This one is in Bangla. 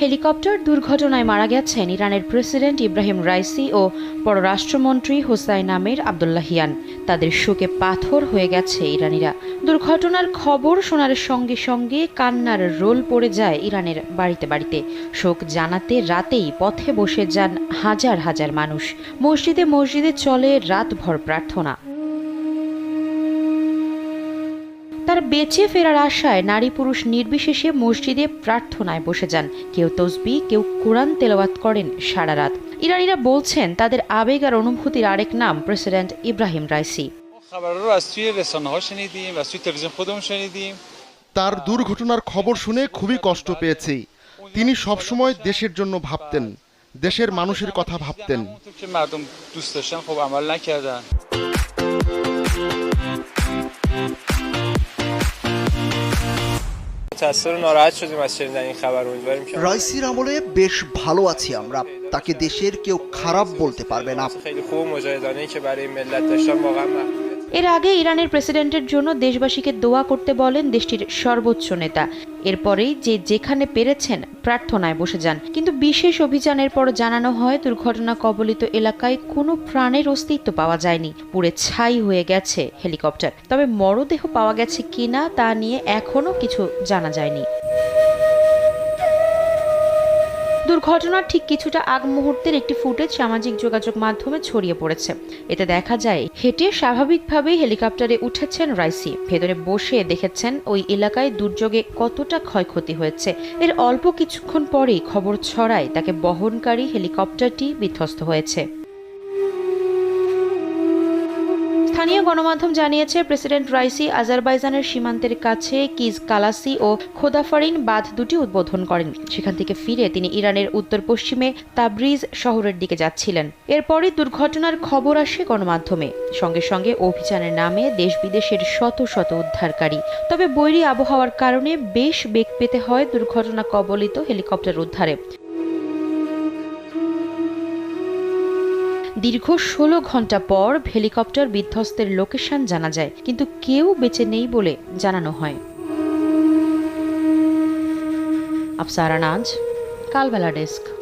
হেলিকপ্টার দুর্ঘটনায় মারা গেছেন ইরানের প্রেসিডেন্ট ইব্রাহিম রাইসি ও পররাষ্ট্রমন্ত্রী হোসাইন আমির আবদুল্লাহিয়ান। তাদের শোকে পাথর হয়ে গেছে ইরানিরা। দুর্ঘটনার খবর শোনার সঙ্গে সঙ্গে কান্নার রোল পড়ে যায় ইরানের বাড়িতে বাড়িতে। শোক জানাতে রাতেই পথে বসে যান হাজার হাজার মানুষ। মসজিদে মসজিদে চলে রাতভর প্রার্থনা। তার বেঁচে ফেরার আশায় নারী পুরুষ নির্বিশেষে মসজিদে প্রার্থনায় বসে যান। কেউ তসবি কেউ কোরআন তেলাওয়াত করেন সারা রাত। ইরানিরা বলছেন তাদের আবেগ আর অনুভূতির আরেক নাম প্রেসিডেন্ট ইব্রাহিম রাইসি। তার দুর্ঘটনার খবর শুনে খুবই কষ্ট পেয়েছি। তিনি সবসময় দেশের জন্য ভাবতেন দেশের মানুষের কথা ভাবতেন। متأثر و ناراحت شدیم از شنیدن این خبر امیدواریم که রাইসির আমলে বেশ ভালো আছি আমরা তাকে দেশের কেউ খারাপ বলতে পারবে না خیلی خوب و مجاهدانه که برای ملت داشتن واقعا محبوبیت এর আগে ইরানের প্রেসিডেন্টের জন্য দেশবাসীকে দোয়া করতে বলেন দেশটির সর্বোচ্চ নেতা। এরপরেই যে যেখানে পেরেছেন প্রার্থনায় বসে যান। কিন্তু বিশেষ অভিযানের পর জানানো হয়, দুর্ঘটনা কবলিত এলাকায় কোনো প্রাণের অস্তিত্ব পাওয়া যায়নি। পুড়ে ছাই হয়ে গেছে হেলিকপ্টার। তবে মরদেহ পাওয়া গেছে কিনা তা নিয়ে এখনও কিছু জানা যায়নি। দুর্ঘটনার ঠিক কিছুটা আগ মুহূর্তের একটি ফুটেজ সামাজিক যোগাযোগ মাধ্যমে ছড়িয়ে পড়েছে। এতে দেখা যায়, হেঁটে স্বাভাবিকভাবেই হেলিকপ্টারে উঠেছেন রাইসি। ভেতরে বসে দেখেছেন ওই এলাকায় দুর্যোগে কতটা ক্ষয়ক্ষতি হয়েছে। এর অল্প কিছুক্ষণ পরেই খবর ছড়ায়, তাকে বহনকারী হেলিকপ্টারটি বিধ্বস্ত হয়েছে। স্থানীয় গণমাধ্যম জানিয়েছে, প্রেসিডেন্ট রাইসি আজারবাইজানের সীমান্তের কাছে কিজ কালাসি ও খোদাফারিন বাঁধ দুটি উদ্বোধন করেন। সেখান থেকে ফিরে তিনি ইরানের উত্তর পশ্চিমে তাবরিজ শহরের দিকে যাচ্ছিলেন। এরপরই দুর্ঘটনার খবর আসে গণমাধ্যমে। সঙ্গে সঙ্গে অভিযানের নামে দেশ বিদেশের শত শত উদ্ধারকারী। তবে বৈরী আবহাওয়ার কারণে বেশ বেগ পেতে হয় দুর্ঘটনা কবলিত হেলিকপ্টার উদ্ধারে। দীর্ঘ ষোলো ঘণ্টা পর হেলিকপ্টার বিধ্বস্তের লোকেশন জানা যায়, কিন্তু কেউ বেঁচে নেই বলে জানানো হয়। আফসারা নাজ কালবেলা ডেস্ক।